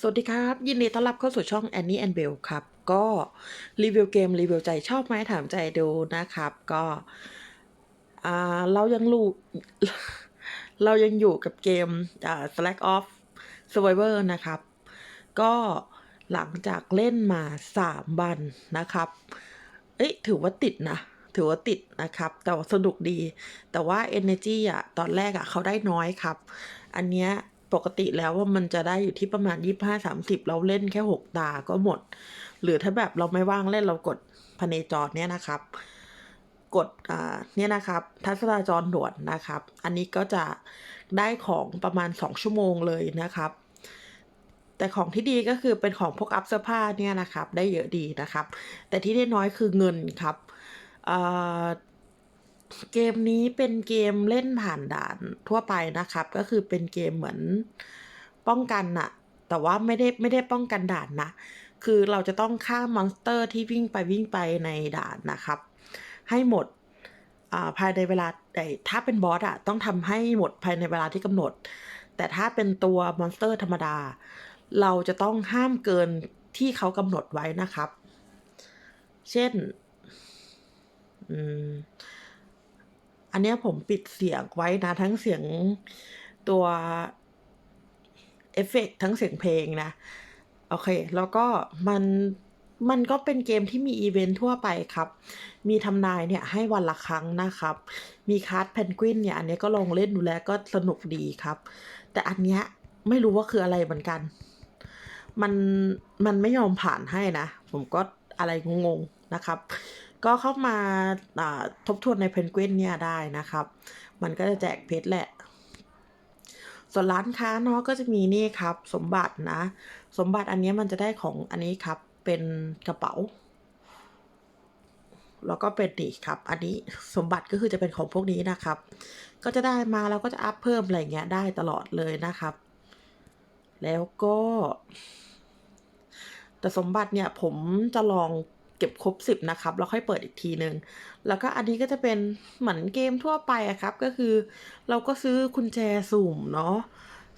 สวัสดีครับ ยินดีต้อนรับเข้าสู่ช่อง Annie and Bell ครับ ก็รีวิวเกม รีวิวใจชอบไหมถามใจดูนะครับ ก็อ่าเรายังลูเรายังอยู่กับเกมอ่า Slack Off Survivor นะครับ ก็หลังจากเล่นมา 3 วันนะครับ เอ้ยถือว่าติดนะ ถือว่าติดนะครับ แต่ว่าสนุกดี แต่ว่า Energy อะ ตอนแรกอะเขาได้น้อยครับ อันเนี้ย ปกติแล้วว่ามันจะได้อยู่ที่ประมาณ 25-30 เราเล่นแค่ 6 ตาก็หมด หรือถ้าแบบเราไม่ว่างเล่นเรากดพเนจรเนี่ยนะครับ กดอ่าเนี่ยนะครับ ทัศนาจรด่วนนะครับ อันนี้ก็จะได้ของประมาณ 2 ชั่วโมงเลยนะครับ แต่ของที่ดีก็คือเป็นของพวกอัพเสื้อผ้าเนี่ยนะครับ ได้เยอะดีนะครับ แต่ที่ได้น้อยคือเงินครับอ่า เกมนี้เป็นเกมเล่นผ่านด่านทั่วไปนะครับ ก็คือเป็นเกมเหมือนป้องกันน่ะแต่ว่าไม่ได้ไม่ได้ป้องกันด่านนะ คือเราจะต้องฆ่ามอนสเตอร์ที่วิ่งไปวิ่งไปในด่านนะครับ ให้หมดอ่าภายในเวลาถ้าเป็นบอสอะต้องทำให้หมดภายในเวลาที่กำหนด แต่ถ้าเป็นตัวมอนสเตอร์ธรรมดา เราจะต้องห้ามเกินที่เขากำหนดไว้นะครับ เช่น อืม อันนี้ผมปิดเสียงไว้นะ ทั้งเสียงตัวเอฟเฟกต์ทั้งเสียงเพลงนะ โอเค แล้วก็มันมันก็เป็นเกมที่มีอีเวนท์ทั่วไปครับ มีทำนายเนี่ยให้วันละครั้งนะครับ มีคาร์ดเพนกวินเนี่ย อันนี้ก็ลองเล่นดูแล้วก็สนุกดีครับ แต่อันเนี้ยไม่รู้ว่าคืออะไรเหมือนกัน มันมันไม่ยอมผ่านให้นะ ผมก็อะไรงงๆนะครับ ก็เข้ามาทบทวนในเพนกวินเนี่ยได้นะครับ มันก็จะแจกเพชรแหละ ส่วนร้านค้าเนาะก็จะมีนี่ครับ สมบัตินะ สมบัติอันนี้มันจะได้ของอันนี้ครับเป็นกระเป๋า แล้วก็เป็นนี่ครับ อันนี้สมบัติก็คือจะเป็นของพวกนี้นะครับ ก็จะได้มาแล้วก็จะอัพเพิ่มอะไรเงี้ยได้ตลอดเลยนะครับ แล้วก็แต่สมบัติเนี่ยผมจะลอง เก็บครบสิบนะครับ แล้วค่อยเปิดอีกทีหนึ่งแล้วก็อันนี้ก็จะเป็นเหมือนเกมทั่วไปอะครับ ก็คือ เราก็ซื้อกุญแจสุ่มเนาะ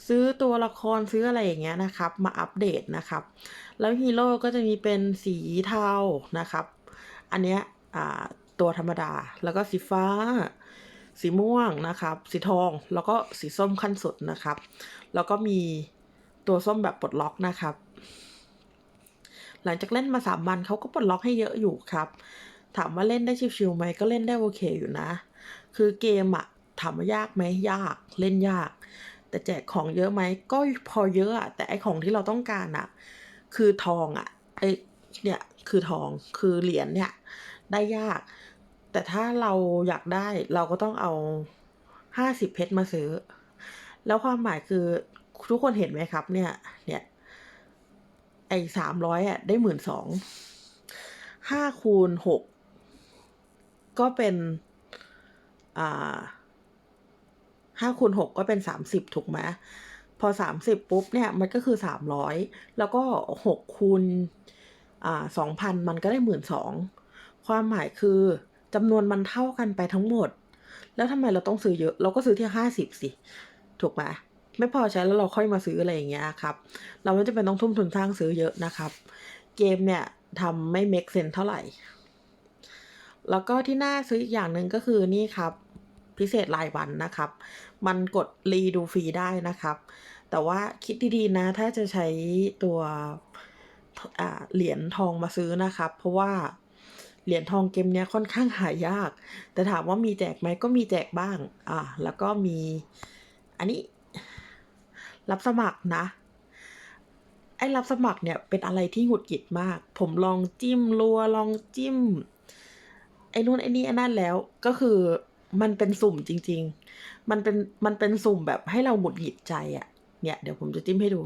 ซื้อตัวละครซื้ออะไรอย่างเงี้ยนะครับ มาอัปเดตนะครับ แล้วฮีโร่ก็จะมีเป็นสีเทานะครับ อันเนี้ยอ่าตัวธรรมดา แล้วก็สีฟ้า สีม่วงนะครับ สีทองแล้วก็สีส้มขั้นสุดนะครับ แล้วก็มีตัวส้มแบบปลดล็อกนะครับ หลังจากเล่นมาสามวันเขาก็ปลดล็อกให้เยอะอยู่ครับ ถามว่าเล่นได้ชิวๆไหมก็เล่นได้โอเคอยู่นะ คือเกมอะถามว่ายากไหมยากเล่นยาก แต่แจกของเยอะไหมก็พอเยอะอะแต่ไอของที่เราต้องการอะคือทองอะไอเนี่ยคือทองคือเหรียญเนี่ยได้ยาก แต่ถ้าเราอยากได้เราก็ต้องเอาห้าสิบเพชรมาซื้อ แล้วความหมายคือทุกคนเห็นไหมครับเนี่ยเนี่ย ไอ้สามร้อยอะได้หมื่นสองห้าคูณหกก็เป็น อ่าห้าคูณหกก็เป็นสามสิบถูกไหมพอสามสิบปุ๊บเนี่ยมันก็คือสามร้อยแล้วก็หกคูณอ่าสองพันมันก็ได้หมื่นสองความหมายคือจำนวนมันเท่ากันไปทั้งหมด แล้วทำไมเราต้องซื้อเยอะ เราก็ซื้อที่ห้าสิบสิ ถูกไหม ไม่พอใช้แล้วเราค่อยมาซื้ออะไรอย่างเงี้ยครับ เราไม่จำเป็นต้องทุ่มทุนสร้างซื้อเยอะนะครับ เกมเนี่ยทำไม่ make sense เท่าไหร่ แล้วก็ที่น่าซื้ออีกอย่างหนึ่งก็คือนี่ครับ พิเศษรายวันนะครับ มันกดรีดูฟรีได้นะครับ แต่ว่าคิดดีๆนะ ถ้าจะใช้ตัวเหรียญทองมาซื้อนะครับ เพราะว่าเหรียญทองเกมเนี้ยค่อนข้างหายาก แต่ถามว่ามีแจกไหมก็มีแจกบ้าง อ่า แล้วก็มี อันนี้ รับสมัครนะ ไอ้รับสมัครเนี่ยเป็นอะไรที่หงุดหงิดมาก ผมลองจิ้มรัวลองจิ้ม ไอ้นู่นไอ้นี่ไอ้นั่นแล้วก็คือมันเป็นสุ่มจริง ๆ มันเป็นมันเป็นสุ่มแบบให้เราหงุดหงิดใจอะเนี่ยเดี๋ยวผมจะจิ้มให้ดู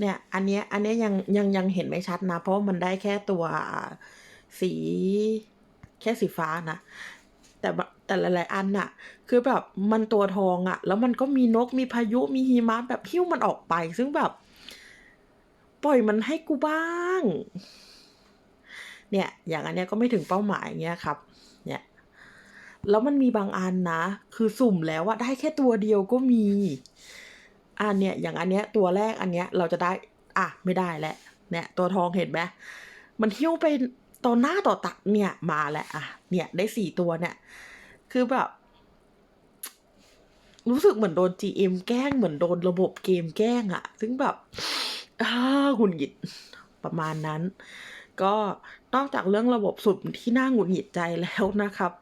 เนี่ยอันเนี้ยอันเนี้ยยังยังยังเห็นไม่ชัดนะ เพราะมันได้แค่ตัวสีแค่สีฟ้านะ แต่แต่หลายๆอันน่ะ คือแบบมันตัวทองอะแล้วมันก็มีนกมีพายุมีหิมะแบบหิ้วมันออกไป ซึ่งแบบ ปล่อยมันให้กูบ้าง เนี่ย อย่างอันเนี้ยก็ไม่ถึงเป้าหมายอย่างเงี้ยครับ เนี่ย แล้วมันมีบางอันนะ คือสุ่มแล้วอะได้แค่ตัวเดียวก็มี อันเนี้ยอย่างอันเนี้ยตัวแรกอันเนี้ยเราจะได้อะไม่ได้แล้วเนี่ยตัวทองเห็นไหมมันหิ้วไปต่อหน้าต่อตาเนี่ยมาแล้วอะเนี่ยได้4ตัวเนี่ย คือแบบรู้สึกเหมือนโดน GM แกล้งเหมือนโดนระบบเกมแกล้งอะซึ่งแบบหงุดหงิดประมาณนั้น ก็นอกจากเรื่องระบบสุ่มที่น่าหงุดหงิดใจแล้วนะครับ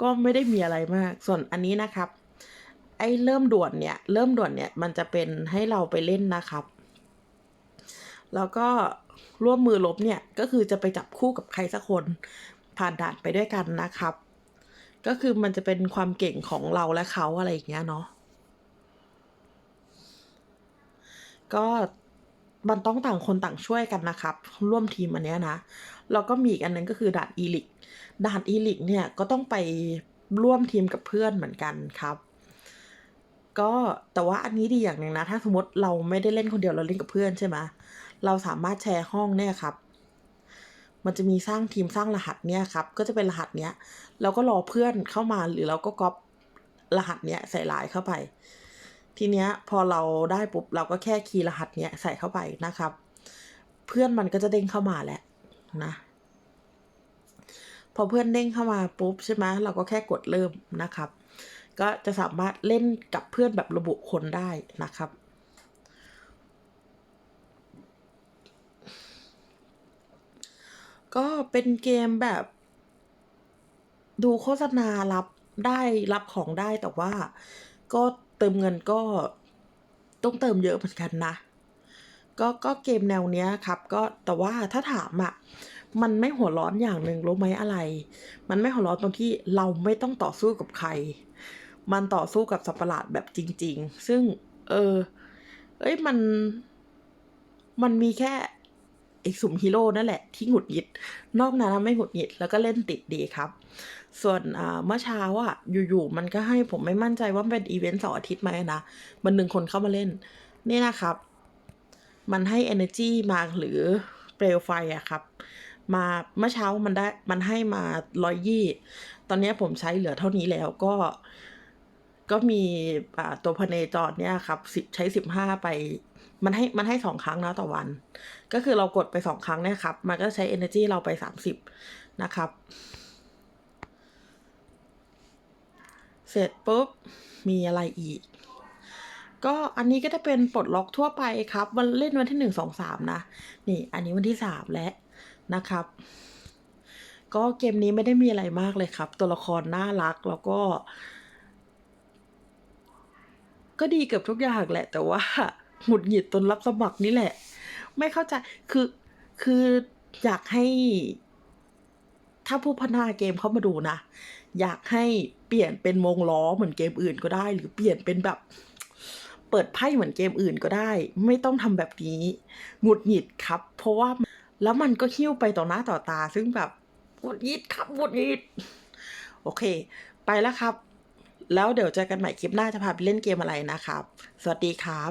ก็ไม่ได้มีอะไรมาก ส่วนอันนี้นะครับ อ้เริ่มด่วนเนี่ยเริ่มด่วนเนี่ยมันจะเป็นให้เราไปเล่นนะครับ แล้วก็ร่วมมือรบเนี่ยก็คือจะไปจับคู่กับใครสักคนผ่านด่านไปด้วยกันนะครับ ก็คือมันจะเป็นความเก่งของเราและเขาอะไรอย่างเงี้ยเนาะก็มันต้องต่างคนต่างช่วยกันนะครับ ร่วมทีมอันเนี้ยนะแล้วก็มีอีกอันนึงก็คือด่าน Elix ด่าน Elix เนี่ยก็ต้องไปร่วมทีมกับเพื่อนเหมือนกันครับ ก็แต่ว่าอันนี้ดีอย่างหนึ่งนะ ถ้าสมมติเราไม่ได้เล่นคนเดียวเราเล่นกับเพื่อนใช่ไหมเราสามารถแชร์ห้องเนี่ยครับ มันจะมีสร้างทีมสร้างรหัสเนี่ยครับ ก็จะเป็นรหัสเนี้ยเราก็รอเพื่อนเข้ามาหรือเราก็ก๊อปรหัสเนี้ยใส่รายเข้าไป ทีเนี้ยพอเราได้ปุ๊บเราก็แค่คีย์รหัสเนี้ยใส่เข้าไปนะครับ เพื่อนมันก็จะเด้งเข้ามาแหล้วนะ พอเพื่อนเด้งเข้ามาปุ๊บใช่ไหมเราก็แค่กดเริ่มนะครับ ก็จะสามารถเล่นกับเพื่อนแบบระบุคนได้นะครับ ก็เป็นเกมแบบดูโฆษณารับได้รับของได้แต่ว่าก็เติมเงินก็ต้องเติมเยอะเหมือนกันนะ ก็ก็เกมแนวเนี้ยครับ ก็แต่ว่าถ้าถามอะมันไม่หัวร้อนอย่างหนึ่งรู้ไหมอะไร?มันไม่หัวร้อนตรงที่เราไม่ต้องต่อสู้กับใคร มันต่อสู้กับสัตว์ประหลาดแบบจริง ๆ ซึ่ง เออเฮ้ยมัน มันมีแค่ไอ้สุ่มฮีโร่นั่นแหละที่หงุดหงิด นอกนั้นไม่หงุดหงิดแล้วก็เล่นติดดีครับ ส่วนเมื่อเช้าอะอยู่ๆมันก็ให้ผมไม่มั่นใจว่าเป็นอิเวนต์เสาร์อาทิตย์ไหมนะมันดึงคนเข้ามาเล่น นี่นะครับ มันให้เอเนอร์จีมาหรือเปลวไฟอะครับ มาเมื่อเช้ามันได้มันให้มา120ตอนนี้ผมใช้เหลือเท่านี้แล้วก็ ก็มีตัวพเนจรเนี่ยครับ10ใช้15ไป มันให้มันให้2ครั้งนะต่อวัน ก็คือเรากดไป2ครั้งเนี่ยครับ มันก็ใช้เอเนอร์จีเราไป30นะครับ เสร็จปุ๊บ มีอะไรอีก ก็อันนี้ก็จะเป็นปลดล็อกทั่วไปครับวันเล่นวันที่1 2 3นะ นี่ อันนี้วันที่3แล้วนะครับ ก็เกมนี้ไม่ได้มีอะไรมากเลยครับ ตัวละครน่ารักแล้วก็ ก็ดีเกือบทุกอย่างแหละ แต่ว่าหงุดหงิดตนรับสมัครนี่แหละ ไม่เข้าใจคือคืออยากให้ ถ้าผู้พัฒนาเกมเขามาดูนะ อยากให้เปลี่ยนเป็นวงล้อเหมือนเกมอื่นก็ได้ หรือเปลี่ยนเป็นแบบ เปิดไพ่เหมือนเกมอื่นก็ได้ ไม่ต้องทำแบบนี้หงุดหงิดครับ เพราะว่าแล้วมันก็หิ้วไปต่อหน้าต่อตา ซึ่งแบบหงุดหงิดครับหงุดหงิด โอเค ไปแล้วครับ แล้วเดี๋ยวเจอกันใหม่คลิปหน้าจะพาไปเล่นเกมอะไรนะครับ สวัสดีครับ